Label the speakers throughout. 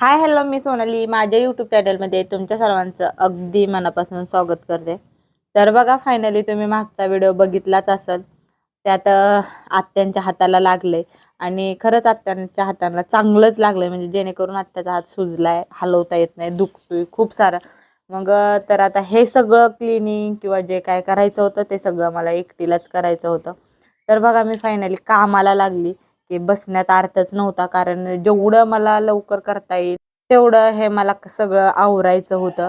Speaker 1: Hi hello मी सोनाली. माझ्या YouTube चॅनलमध्ये तुमच्या सर्वांचं अगदी मनापासून स्वागत करते. तर बघा फायनली तुम्ही मागचा व्हिडिओ बघितलाच असेल. त्यात आत्यांच्या हाताला लागले. आणि खरंच आत्यांच्या हाताला चांगलंच लागलंय. म्हणजे जेणेकरून आत्याचा हात सुजलाय हलवता येत नाही दुखतोय खूप सारं. मग तर आता हे सगळं क्लिनिंग किंवा जे काय करायचं होतं ते सगळं मला एकटीलाच करायचं होतं. तर बघा मी फायनली कामाला लागली. की बसण्यात अर्थच नव्हता. कारण जेवढं मला लवकर करता येईल तेवढं हे मला सगळं आवरायचं होतं.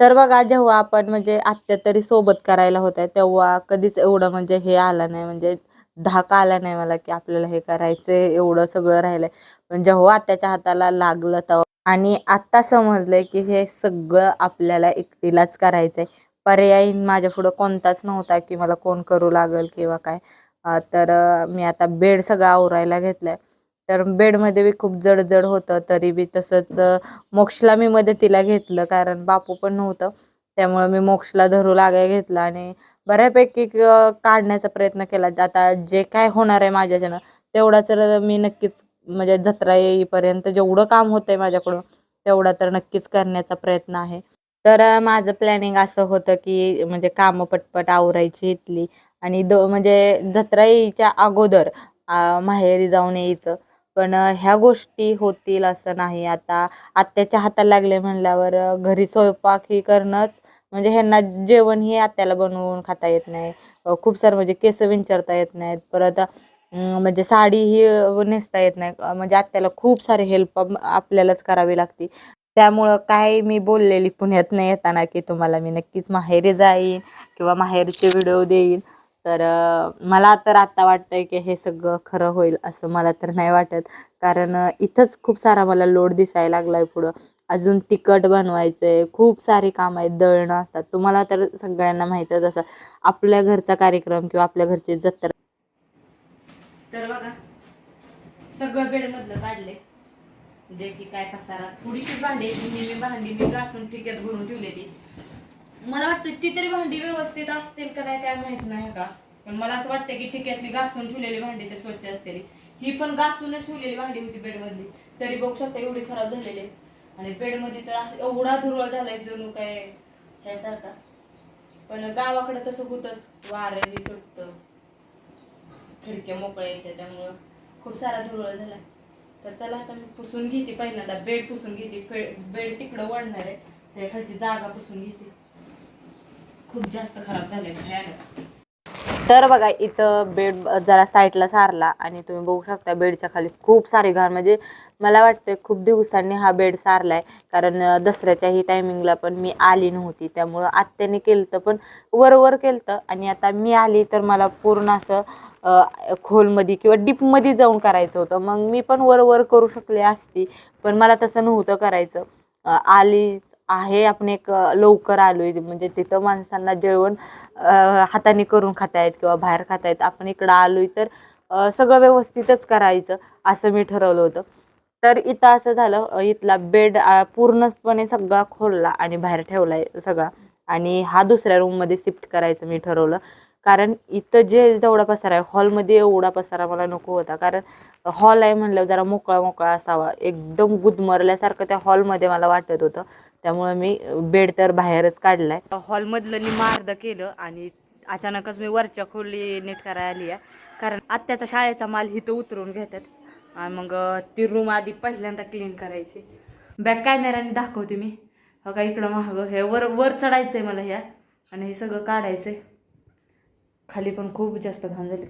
Speaker 1: तर बघा जेव्हा आपण म्हणजे आत्या तरी सोबत करायला होत्या तेव्हा कधीच एवढं म्हणजे हे आलं नाही. म्हणजे धाका आला नाही मला की आपल्याला हे करायचंय एवढं सगळं राहिलंय. पण जेव्हा आत्याच्या हाताला लागलं तेव्हा आणि आत्ता समजलंय की हे सगळं आपल्याला एकटीलाच करायचंय. पर्याय माझ्या पुढं कोणताच नव्हता की मला कोण करू लागल किंवा काय. तर मी आता बेड सगळं आवरायला आहे तर बेडमध्ये बी खूप जड जड होतं तरी बी तसंच मोक्षला मी मदतीला घेतलं कारण बापू पण नव्हतं. त्यामुळे मी मोक्षला धरू लागाय घेतला आणि बऱ्यापैकी काढण्याचा प्रयत्न केला. आता जे काय होणार आहे माझ्याच्यानं तेवढा तर मी नक्कीच म्हणजे जत्रा येईपर्यंत जेवढं काम होतंय माझ्याकडून तेवढा तर नक्कीच करण्याचा प्रयत्न आहे. तर माझं प्लॅनिंग असं होतं की म्हणजे कामं पटपट आवरायची इथली आणि दो म्हणजे जत्रा यायच्या अगोदर माहेरी जाऊन यायचं. पण ह्या गोष्टी होतील असं नाही. आता आत्याच्या हाताला लागले म्हणल्यावर घरी स्वयंपाक ही करणंच म्हणजे ह्यांना जेवण ही आत्याला बनवून खाता येत नाही. खूप सारं म्हणजे केस विंचरता येत नाहीत. परत म्हणजे साडी ही नेसता येत नाही. म्हणजे आत्याला खूप सारे हेल्प आपल्यालाच करावी लागते त्यामुळं काय मी बोललेली पुण्यात नाही येताना की तुम्हाला मी नक्कीच माहेरी जाईन किंवा माहेरचे व्हिडिओ देईन. तर मला तर आत्ता वाटतंय की हे सगळं खरं होईल असं मला तर नाही वाटत. कारण इथंच खूप सारा मला लोड दिसायला लागलाय पुढं. अजून तिखट बनवायचंय खूप सारी कामं आहेत दळणं असतात. तुम्हाला तर सगळ्यांना माहीतच असं आपल्या घरचा कार्यक्रम किंवा आपल्या घरची जत्रा तर बघा सगळं बेडमधलं काढले जे की काय पसारा. थोडीशी भांडी मी मी भांडी मी घासून ठिक्यात भरून ठेवलेली मला वाटतं ती तरी भांडी व्यवस्थित असतील का नाही काय माहीत नाही का? पण मला असं वाटतं की ठिक्यातली घासून ठेवलेली भांडी तर स्वच्छ असतील. ही पण घासूनच ठेवलेली भांडी होती बेडमधली. तरी बघू शकता एवढी खराब झालेली आहे. आणि बेडमध्ये तर असं एवढा धुरळ झालाय जणू काय ह्यासारखा. पण गावाकडे तसं होतच. वाऱ्याने सुटतं. खिडक्या मोकळ्या येत्या त्यामुळं खूप सारा धुरळ झाला तर चला आता मी पुसून घेते पहिल्यांदा. बेड पुसून घेते. बेड तिकडं वाढणार आहे. त्या खालची जागा पुसून घेते. खूप जास्त खराब झाले भयानक तर बघा इथं बेड जरा साईडला सारला आणि तुम्ही बघू शकता बेडच्या खाली खूप सारे घाण. म्हणजे मला वाटतं खूप दिवसांनी हा बेड सारला आहे कारण दसऱ्याच्याही टायमिंगला पण मी आली नव्हती. त्यामुळं आत्याने केलं पण वर वर केलं आणि आता मी आली तर मला पूर्ण असं खोलमध्ये किंवा डीपमध्ये जाऊन करायचं होतं. मग मी पण वर वर करू शकले असती पण मला तसं नव्हतं करायचं. आली आहे आपण एक लवकर लवकर आलोय. म्हणजे तिथं माणसांना जेवण हाताने करून खातायत किंवा बाहेर खातायत. आपण इकडं आलोय तर सगळं व्यवस्थितच करायचं असं मी ठरवलं होतं. तर इथं असं झालं इथला बेड पूर्णपणे सगळा खोलला आणि बाहेर ठेवलाय सगळा. आणि हा दुसऱ्या रूममध्ये शिफ्ट करायचं मी ठरवलं. कारण इथं जे जेवढा पसारा आहे हॉलमध्ये एवढा पसारा मला नको होता. कारण हॉल आहे म्हणलं जरा मोकळा मोकळा असावा. एकदम गुदमरल्यासारखं त्या हॉलमध्ये मला वाटत होतं. त्यामुळे मी बेड तर बाहेरच काढलाय. हॉलमधलं निमार्द केलं आणि अचानकच मी वरच्या खोली नीट करायला आली आहे. कारण आत्याचा शाळेचा माल हिथं उतरून घेतात. आणि मग ती रूम आधी पहिल्यांदा क्लीन करायची. बॅक कॅमेराने दाखवते मी. हो का इकडं महाग हे वर वर चढायचं आहे मला ह्या आणि हे सगळं काढायचं आहे खाली पण खूप जास्त घाण झाली.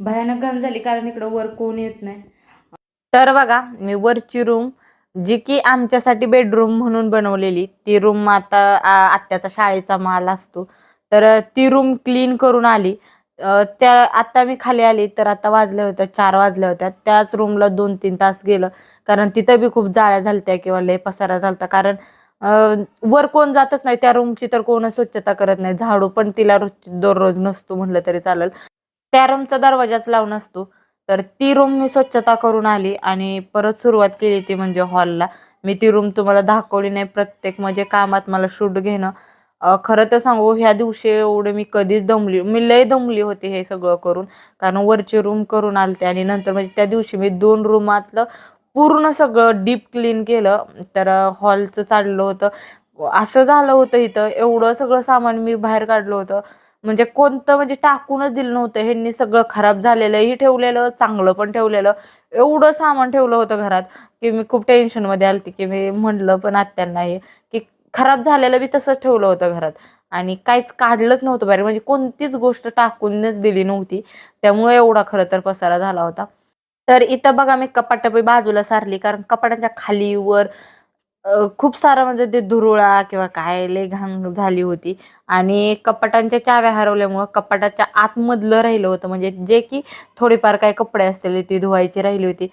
Speaker 1: भयानक घाण झाली कारण इकडं वर कोण येत नाही. तर बघा मी वरची रूम जी की आमच्यासाठी बेडरूम म्हणून बनवलेली ती रूम आता आत्याचा शाळेचा माल असतो. तर ती रूम क्लीन करून आली. त्या आता मी खाली आली तर आता वाजल्या होत्या चार वाजल्या होत्या. त्याच रूमला दोन तीन तास गेलं. कारण तिथं बी खूप जाळ्या झालत्या किंवा लय पसारा झालता. कारण वर कोण जातच नाही. त्या रूमची तर कोण स्वच्छता करत नाही. झाडू पण तिला रोज दररोज नसतो म्हणलं तरी चालेल. त्या रूमचा दरवाजाच लावून असतो. तर ती रूम मी स्वच्छता करून आली आणि परत सुरुवात केली ती म्हणजे हॉलला मी ती रूम तुम्हाला दाखवली नाही प्रत्येक म्हणजे कामात मला शूट घेणं. खरं तर सांगू ह्या दिवशी एवढं मी कधीच दमली मी लय दमली होती हे सगळं करून. कारण वरची रूम करून आलते आणि नंतर म्हणजे त्या दिवशी मी दोन रूमातलं पूर्ण सगळं डीप क्लीन केलं. तर हॉलचं चाललं होतं. असं झालं होतं इथं. एवढं सगळं सामान मी बाहेर काढलं होतं. म्हणजे कोणतं म्हणजे टाकूनच दिलं नव्हतं. ह्यांनी सगळं खराब झालेलंही ठेवलेलं चांगलं पण ठेवलेलं. एवढं सामान ठेवलं होतं घरात की मी खूप टेन्शनमध्ये आलती की मी म्हणलं पण आत्यांना हे की खराब झालेलं बी तसंच ठेवलं होतं घरात. आणि काहीच काढलंच नव्हतं बाहेर. म्हणजे कोणतीच गोष्ट टाकूनच दिली नव्हती. त्यामुळे एवढा खरं तर पसारा झाला होता. तर इथं बघा मी कपाट बाजूला सारली. कारण कपाटाच्या खाली वर खूप सारा म्हणजे ते धुरुळा किंवा काय लय घाण झाली होती. आणि कपाटांच्या चाव्या हरवल्यामुळं कपाटाच्या आतमधलं राहिलं होतं. म्हणजे जे की थोडेफार काही कपडे असलेले ती धुवायची राहिली होती.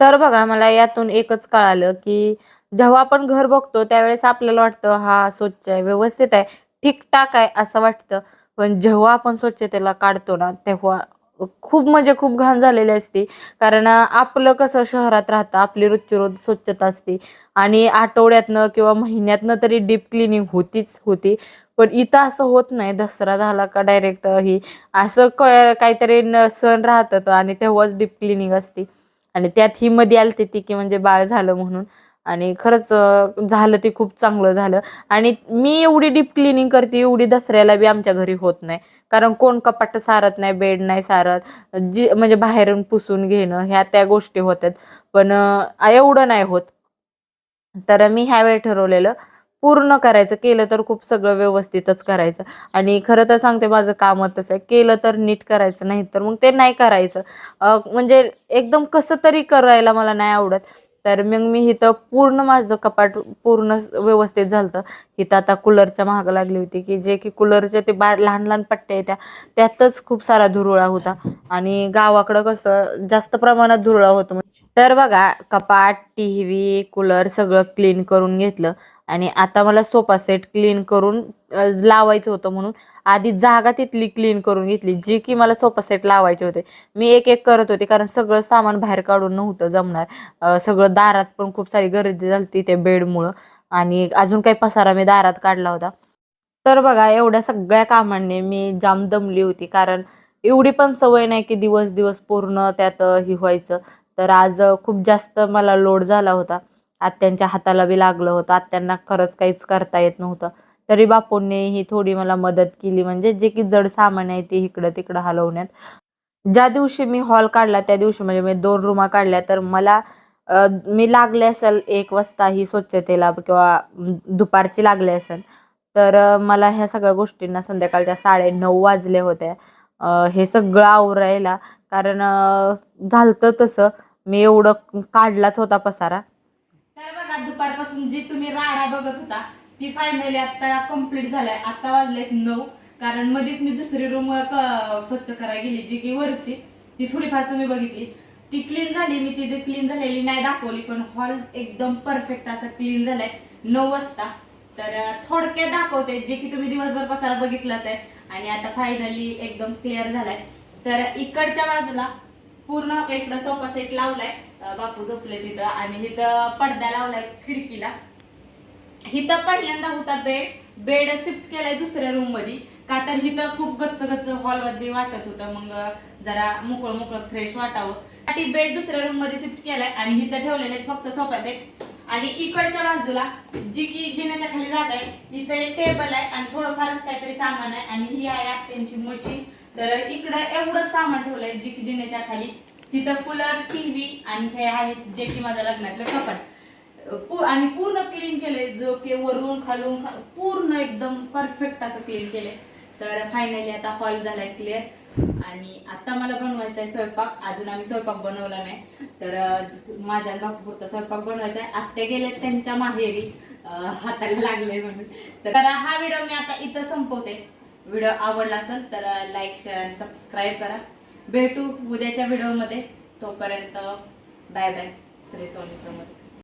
Speaker 1: तर बघा मला यातून एकच कळालं की जेव्हा आपण घर बघतो त्यावेळेस आपल्याला वाटतं हा स्वच्छ आहे व्यवस्थित आहे ठीकठाक आहे असं वाटतं. पण जेव्हा आपण स्वच्छतेला काढतो ना तेव्हा खूप म्हणजे खूप घाण झालेली असते. कारण आपलं कसं शहरात राहतं आपली रोजची रोज स्वच्छता असते. आणि आठवड्यातनं किंवा महिन्यातनं तरी डीप क्लिनिंग होतीच होती. पण इथं असं होत नाही. दसरा झाला का डायरेक्ट ही असं क काहीतरी सण राहतात आणि तेव्हाच डीप क्लिनिंग असते. आणि त्यात ही मध्ये आलती ती की म्हणजे बाळ झालं म्हणून. आणि खरंच झालं ते खूप चांगलं झालं. आणि मी एवढी डीप क्लिनिंग करते एवढी दसऱ्याला बी आमच्या घरी होत नाही. कारण कोण कपाट सारत नाही बेड नाही सारत. जी म्हणजे बाहेरून पुसून घेणं ह्या त्या गोष्टी होत्यात. पण एवढं नाही होत. तर मी ह्यावेळी ठरवलेलं पूर्ण करायचं. केलं तर खूप सगळं व्यवस्थितच करायचं. आणि खरं तर सांगते माझं कामच तसं आहे. केलं तर नीट करायचं नाही तर मग ते नाही करायचं. म्हणजे एकदम कसं तरी करायला मला नाही आवडत. तर मग मी इथं पूर्ण माझं कपाट पूर्ण व्यवस्थित झालं इथं आता कूलरच्या महाग लागली होती की जे की कूलरचे ते बा लहान लहान पट्ट्या त्या त्यातच खूप सारा धुरोळा होता. आणि गावाकडं कसं जास्त प्रमाणात धुरोळा होतो तर बघा कपाट टी व्ही कूलर सगळं क्लीन करून घेतलं. आणि आता मला सोफा सेट क्लीन करून लावायचं होतं म्हणून. आधी जागा तिथली क्लीन करून घेतली जी की मला सोफा सेट लावायचे होते. मी एक एक करत होते कारण सगळं सामान बाहेर काढून नव्हतं जमणार. सगळं दारात पण खूप सारी गर्दी झाली त्या बेडमुळं. आणि अजून काही पसारा मी दारात काढला होता. तर बघा एवढ्या सगळ्या कामांनी मी जाम दमली होती कारण एवढी पण सवय नाही की दिवस दिवस पूर्ण त्यात हे व्हायचं. तर आज खूप जास्त मला लोड झाला होता. आत्यांच्या हाताला बी लागलं होतं. आत्यांना खरंच काहीच करता येत नव्हतं. तरी बापूंनी ही थोडी मला मदत केली. म्हणजे जे की जड सामान आहे ते इकडं तिकडं हलवण्यात. ज्या दिवशी मी हॉल काढला त्या दिवशी म्हणजे मी दोन रूमा काढल्या तर मला मी लागले असेल एक वाजता ही स्वच्छतेला किंवा दुपारची लागले असेल तर मला ह्या सगळ्या गोष्टींना संध्याकाळच्या साडे नऊ वाजले होते. हे सगळं आवरायला कारण झालतं तसं. मी एवढं काढलाच होता पसारा. तर बघा दुपारपासून जी तुम्ही राडा बघत होता ती फायनली आता कंप्लीट झालाय. आता वाजलेत नऊ. कारण मध्येच मी दुसरी रूम स्वच्छ करायला गेली जी की वरची. ती थोडीफार तुम्ही बघितली. ती क्लीन झाली मी ती क्लीन झालेली नाही दाखवली पण हॉल एकदम परफेक्ट असा क्लीन झालाय. नऊ वाजता. तर थोडक्यात दाखवते जे की तुम्ही दिवसभर पसारा बघितलाच आहे. आणि आता फायनली एकदम क्लिअर झालाय. तर इकडच्या बाजूला पूर्ण इकडं सोफा सेट लावलाय. बापू झोपले तिथं. आणि इथं पडदा लावलाय खिडकीला. हिथं पहिल्यांदा होता बेड. बेड शिफ्ट केलाय दुसऱ्या रूममध्ये का तर हिथं खूप गच्च गच्च हॉलमध्ये वाटत होतं. मग जरा मोकळं मोकळं फ्रेश वाटावं. साठी बेड दुसऱ्या रूममध्ये शिफ्ट केलाय आणि हिथं ठेवलेले फक्त सोफा सेट आणि इकडच्या बाजूला जी की जिन्याच्या खाली जागा आहे इथं एक टेबल आहे आणि थोडंफारच काहीतरी सामान आहे. आणि ही आहे त्यांची मशीन. तर इकडं एवढं सामान ठेवलंय जी की जिन्याच्या खाली. तिथं कूलर टीव्ही आणि हे आहेत जे की माझ्या लग्नातलं कपाट आणि पूर्ण क्लीन केले जो की वरून खालून खा- पूर्ण एकदम परफेक्ट असं क्लीन केलंय. तर फायनली आता हॉल झालाय क्लिअर आणि आता मला बनवायचा आहे स्वयंपाक. अजून आम्ही स्वयंपाक बनवला नाही. तर माझ्या बापूपुरता स्वयंपाक बनवायचा आहे आत्या गेल्यात त्यांच्या माहेरी. हाताला लागले म्हणून. तर हा व्हिडिओ मी आता इथं संपवते. व्हिडिओ आवडला असेल तर लाईक शेअर आणि सबस्क्राईब करा. भेटू उद्याच्या व्हिडिओमध्ये तोपर्यंत बाय बाय श्री स्वामी समोर